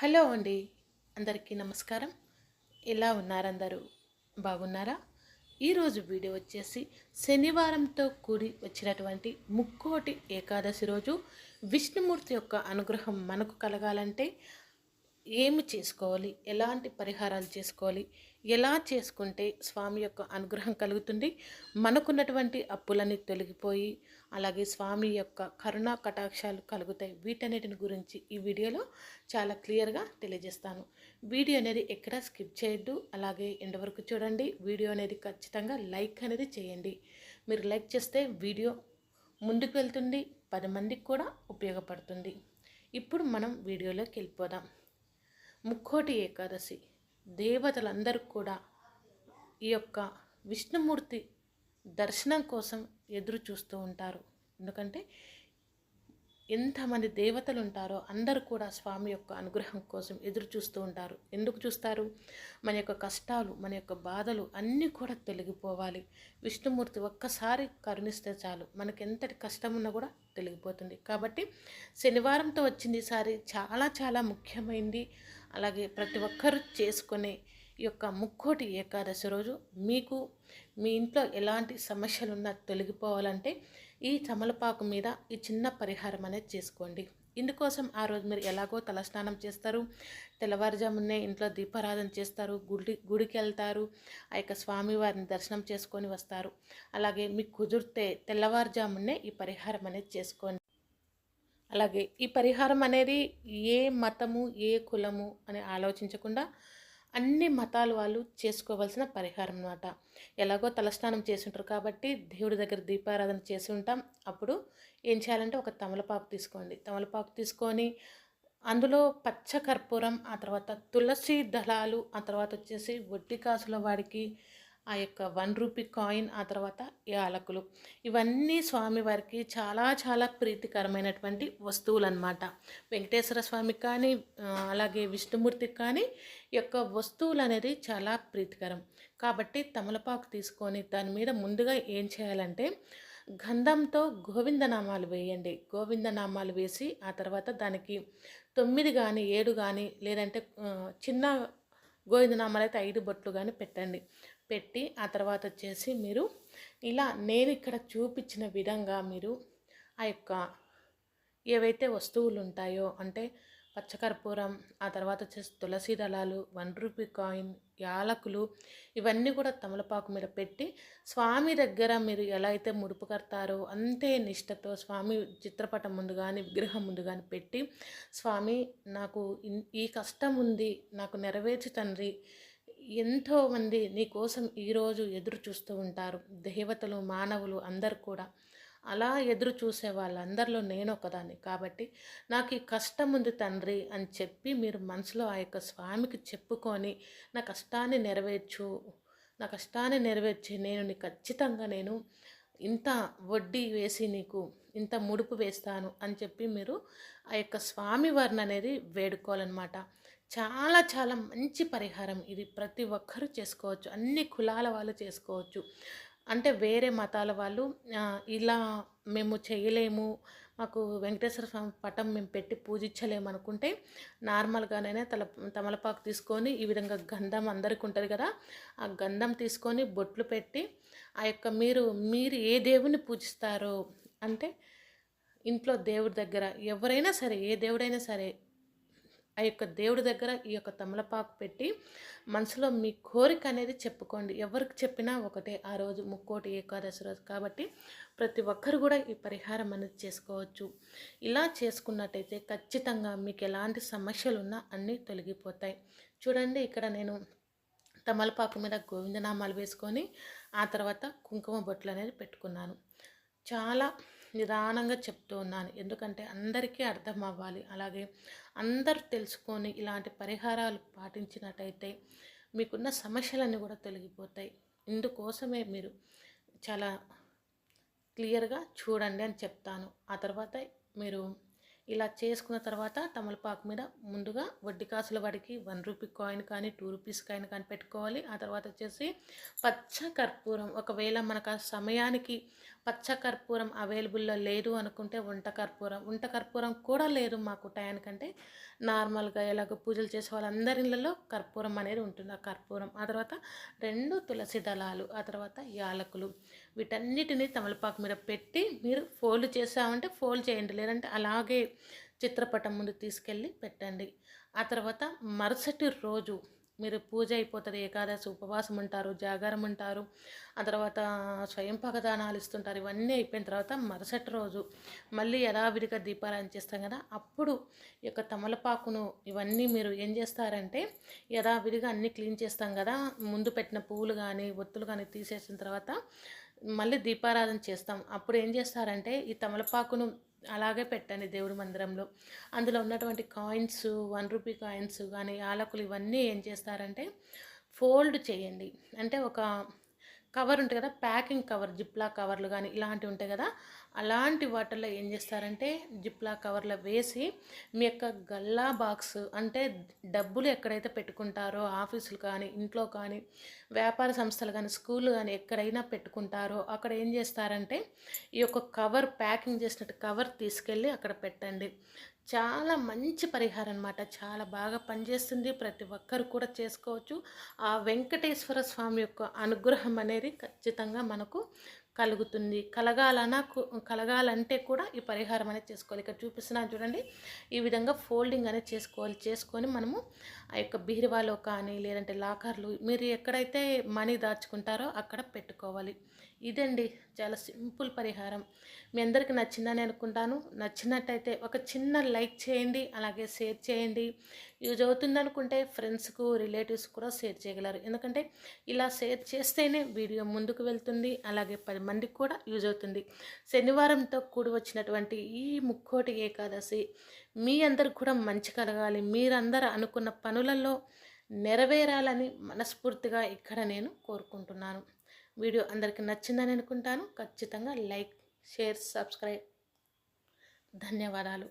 Hello అండి. అందరికీ నమస్కారం. ఎలా ఉన్నారందరూ బాగున్నారా? ఈరోజు వీడియో వచ్చేసి శనివారంతో కూడి వచ్చినటువంటి ముక్కోటి ఏకాదశి రోజు విష్ణుమూర్తి యొక్క అనుగ్రహం మనకు కలగాలంటే ఏమి చేసుకోవాలి? ఎలాంటి పరిహారాలు చేసుకోవాలి? ఎలా చేసుకుంటే స్వామి యొక్క అనుగ్రహం కలుగుతుంది? మనకున్నటువంటి అప్పులన్నీ తొలగిపోయి అలాగే స్వామి యొక్క కరుణా కటాక్షాలు కలుగుతాయి. వీటన్నిటిని గురించి ఈ వీడియోలో చాలా క్లియర్గా తెలియజేస్తాను. వీడియో అనేది ఎక్కడా స్కిప్ చేయొద్దు. అలాగే ఎండ వరకు చూడండి. వీడియో అనేది ఖచ్చితంగా లైక్ అనేది చేయండి. మీరు లైక్ చేస్తే వీడియో ముందుకు వెళ్తుంది. పది మందికి కూడా ఉపయోగపడుతుంది. ఇప్పుడు మనం వీడియోలోకి వెళ్ళిపోదాం. ముక్కోటి ఏకాదశి. దేవతలందరూ కూడా ఈ యొక్క విష్ణుమూర్తి దర్శనం కోసం ఎదురు చూస్తూ ఉంటారు. ఎందుకంటే ఎంతమంది దేవతలు ఉంటారో అందరూ కూడా స్వామి యొక్క అనుగ్రహం కోసం ఎదురు చూస్తూ ఉంటారు. ఎందుకు చూస్తారు? మన యొక్క కష్టాలు మన యొక్క బాధలు అన్నీ కూడా తొలగిపోవాలి. విష్ణుమూర్తి ఒక్కసారి కరుణిస్తే చాలు. మనకి ఎంతటి కష్టం ఉన్నా కూడా తొలగిపోతుంది. కాబట్టి శనివారంతో వచ్చింది ఈసారి చాలా చాలా ముఖ్యమైనది అలాగే ప్రతి ఒక్కరూ చేసుకునే ఈ యొక్క ముక్కోటి ఏకాదశి రోజు మీకు మీ ఇంట్లో ఎలాంటి సమస్యలున్నా తొలగిపోవాలంటే ఈ తమలపాకు మీద ఈ చిన్న పరిహారం అనేది చేసుకోండి. ఇందుకోసం ఆ రోజు మీరు ఎలాగో తలస్నానం చేస్తారు. తెల్లవారుజామునే ఇంట్లో దీపారాధన చేస్తారు. గుడి గుడికి వెళ్తారు. ఆ యొక్క స్వామివారిని దర్శనం చేసుకొని వస్తారు. అలాగే మీకు కుదిరితే తెల్లవారుజామునే ఈ పరిహారం అనేది చేసుకోండి. అలాగే ఈ పరిహారం అనేది ఏ మతము ఏ కులము అని ఆలోచించకుండా అన్ని మతాల వాళ్ళు చేసుకోవాల్సిన పరిహారం అన్నమాట. ఎలాగో తలస్నానం చేసి ఉంటారు కాబట్టి దేవుడి దగ్గర దీపారాధన చేసి ఉంటాం. అప్పుడు ఏం చేయాలంటే ఒక తమలపాకు తీసుకోండి. తమలపాకు తీసుకొని అందులో పచ్చ కర్పూరం ఆ తర్వాత తులసి దళాలు ఆ తర్వాత వచ్చేసి వడ్డీ కాసుల వాడికి ఆ యొక్క వన్ రూపీ కాయిన్ ఆ తర్వాత యాలకులు. ఇవన్నీ స్వామివారికి చాలా చాలా ప్రీతికరమైనటువంటి వస్తువులు అనమాట వెంకటేశ్వర స్వామికి కానీ అలాగే విష్ణుమూర్తికి కానీ యొక్క వస్తువులు అనేది చాలా ప్రీతికరం. కాబట్టి తమలపాకు తీసుకొని దాని మీద ముందుగా ఏం చేయాలంటే గంధంతో గోవిందనామాలు వేయండి. గోవిందనామాలు వేసి ఆ తర్వాత దానికి తొమ్మిది కానీ ఏడు కానీ లేదంటే చిన్న గోవిందనామాలు అయితే ఐదు బొట్లు కానీ పెట్టండి. పెట్టి ఆ తర్వాత వచ్చేసి మీరు ఇలా నేను ఇక్కడ చూపించిన విధంగా మీరు ఆ యొక్క ఏవైతే వస్తువులు ఉంటాయో అంటే పచ్చకర్పూరం ఆ తర్వాత వచ్చేసి తులసి దళాలు వన్ రూపీ కాయిన్ యాలకులు ఇవన్నీ కూడా తమలపాకు మీద పెట్టి స్వామి దగ్గర మీరు ఎలా అయితే ముడుపు కడతారో అంతే నిష్టతో స్వామి చిత్రపటం ముందు కానీ విగ్రహం ముందు కానీ పెట్టి స్వామి నాకు ఈ కష్టం ఉంది నాకు నెరవేర్చి తండ్రి ఎంతోమంది నీకోసం ఈరోజు ఎదురు చూస్తూ ఉంటారు. దేవతలు మానవులు అందరు కూడా. అలా ఎదురు చూసే వాళ్ళందరిలో నేను ఒకదాన్ని. కాబట్టి నాకు ఈ కష్టం ఉంది తండ్రి అని చెప్పి మీరు మనసులో ఆ యొక్క స్వామికి చెప్పుకొని నా కష్టాన్ని నెరవేర్చు నా కష్టాన్ని నెరవేర్చి నేను నీ ఖచ్చితంగా నేను ఇంత వడ్డీ వేసి నీకు ఇంత ముడుపు వేస్తాను అని చెప్పి మీరు ఆ యొక్క స్వామి వారిని అనేది వేడుకోవాలన్నమాట. చాలా చాలా మంచి పరిహారం ఇది. ప్రతి ఒక్కరూ చేసుకోవచ్చు. అన్ని కులాల వాళ్ళు చేసుకోవచ్చు. అంటే వేరే మతాల వాళ్ళు ఇలా మేము చేయలేము మాకు వెంకటేశ్వర స్వామి పటం మేము పెట్టి పూజించలేము అనుకుంటే నార్మల్గానే తల తమలపాకు తీసుకొని ఈ విధంగా గంధం అందరికి ఉంటుంది కదా ఆ గంధం తీసుకొని బొట్లు పెట్టి ఆ యొక్క మీరు మీరు ఏ దేవుని పూజిస్తారో అంటే ఇంట్లో దేవుడి దగ్గర ఎవరైనా సరే ఏ దేవుడైనా సరే ఆ యొక్క దేవుడి దగ్గర ఈ యొక్క తమలపాకు పెట్టి మనసులో మీ కోరిక అనేది చెప్పుకోండి. ఎవరికి చెప్పినా ఒకటే ఆ రోజు ముక్కోటి ఏకాదశి రోజు కాబట్టి ప్రతి ఒక్కరు కూడా ఈ పరిహారం అనేది చేసుకోవచ్చు. ఇలా చేసుకున్నట్టయితే ఖచ్చితంగా మీకు ఎలాంటి సమస్యలు ఉన్నా అన్నీ తొలగిపోతాయి. చూడండి ఇక్కడ నేను తమలపాకు మీద గోవిందనామాలు వేసుకొని ఆ తర్వాత కుంకుమ బొట్లు అనేది పెట్టుకున్నాను. చాలా నిదానంగా చెప్తూ ఉన్నాను. ఎందుకంటే అందరికీ అర్థం అవ్వాలి. అలాగే అందరూ తెలుసుకొని ఇలాంటి పరిహారాలు పాటించినట్టయితే మీకున్న సమస్యలన్నీ కూడా తొలగిపోతాయి. ఇందుకోసమే మీరు చాలా క్లియర్గా చూడండి అని చెప్తాను. ఆ తర్వాత మీరు ఇలా చేసుకున్న తర్వాత తమలపాకు మీద ముందుగా వడ్డీ కాసుల వాడికి వన్ రూపీ కాయిన్ కానీ టూ రూపీస్ కాయిన్ కానీ పెట్టుకోవాలి. ఆ తర్వాత వచ్చేసి పచ్చ కర్పూరం ఒకవేళ మనకు ఆ సమయానికి పచ్చ కర్పూరం అవైలబుల్లో లేదు అనుకుంటే వంట కర్పూరం వంట కర్పూరం కూడా లేదు మాకు టయానికంటే. నార్మల్గా ఎలాగ పూజలు చేసే వాళ్ళందరి ఇళ్ళలో కర్పూరం అనేది ఉంటుంది. ఆ కర్పూరం ఆ తర్వాత రెండు తులసి దళాలు ఆ తర్వాత యాలకులు వీటన్నిటిని తమలపాకు మీద పెట్టి మీరు ఫోల్డ్ చేసామంటే ఫోల్డ్ చేయండి. లేదంటే అలాగే చిత్రపటం ముందు తీసుకెళ్ళి పెట్టండి. ఆ తర్వాత మరుసటి రోజు మీరు పూజ అయిపోతుంది ఏకాదశి ఉపవాసం ఉంటారు జాగారం ఉంటారు ఆ తర్వాత స్వయం పగదానాలు ఇస్తుంటారు ఇవన్నీ అయిపోయిన తర్వాత మరుసటి రోజు మళ్ళీ యథావిధిగా దీపారాయణ చేస్తాం కదా అప్పుడు ఈ యొక్క తమలపాకును ఇవన్నీ మీరు ఏం చేస్తారంటే యథావిధిగా అన్నీ క్లీన్ చేస్తాం కదా ముందు పెట్టిన పువ్వులు కానీ ఒత్తులు కానీ తీసేసిన తర్వాత మళ్ళీ దీపారాధన చేస్తాం. అప్పుడు ఏం చేస్తారంటే ఈ తమలపాకును అలాగే పెట్టండి దేవుడి మందిరంలో. అందులో ఉన్నటువంటి కాయిన్స్ వన్ రూపీ కాయిన్స్ కానీ ఆలకులు ఇవన్నీ ఏం చేస్తారంటే ఫోల్డ్ చేయండి. అంటే ఒక కవర్ ఉంటుంది కదా ప్యాకింగ్ కవర్ జిప్లా కవర్లు కానీ ఇలాంటివి ఉంటాయి కదా అలాంటి వాటిల్లో ఏం చేస్తారంటే జిప్లా కవర్లో వేసి మీ యొక్క గల్లా బాక్స్ అంటే డబ్బులు ఎక్కడైతే పెట్టుకుంటారో ఆఫీసులు కానీ ఇంట్లో కానీ వ్యాపార సంస్థలు కానీ స్కూల్ కానీ ఎక్కడైనా పెట్టుకుంటారో అక్కడ ఏం చేస్తారంటే ఈ యొక్క కవర్ ప్యాకింగ్ చేసినట్టు కవర్ తీసుకెళ్ళి అక్కడ పెట్టండి. చాలా మంచి పరిహారం అనమాట చాలా బాగా పనిచేస్తుంది. ప్రతి ఒక్కరు కూడా చేసుకోవచ్చు. ఆ వెంకటేశ్వర స్వామి యొక్క అనుగ్రహం అనేది ఖచ్చితంగా మనకు కలుగుతుంది. కలగాలన్నా కలగాలంటే కూడా ఈ పరిహారం అనేది చేసుకోవాలి. ఇక్కడ చూపిస్తున్నాను చూడండి. ఈ విధంగా ఫోల్డింగ్ అనేది చేసుకోవాలి. చేసుకొని మనము ఆ యొక్క బీరువాలో కానీ లేదంటే లాకర్లు మీరు ఎక్కడైతే మనీ దాచుకుంటారో అక్కడ పెట్టుకోవాలి. ఇదండి చాలా సింపుల్ పరిహారం. మీ అందరికీ నచ్చిందని అనుకుంటాను. నచ్చినట్టయితే ఒక చిన్న లైక్ చేయండి. అలాగే షేర్ చేయండి. యూజ్ అవుతుంది అనుకుంటే ఫ్రెండ్స్కు రిలేటివ్స్ కూడా షేర్ చేయగలరు. ఎందుకంటే ఇలా షేర్ చేస్తేనే వీడియో ముందుకు వెళ్తుంది అలాగే పది మందికి కూడా యూజ్ అవుతుంది. శనివారంతో కూడి వచ్చినటువంటి ఈ ముక్కోటి ఏకాదశి మీ అందరికి కూడా మంచి కలగాలి. మీరందరూ అనుకున్న పనులలో నెరవేరాలని మనస్ఫూర్తిగా ఇక్కడ నేను కోరుకుంటున్నాను. వీడియో అందరికీ నచ్చిందని అనుకుంటాను. ఖచ్చితంగా లైక్ షేర్ సబ్స్క్రైబ్. ధన్యవాదాలు.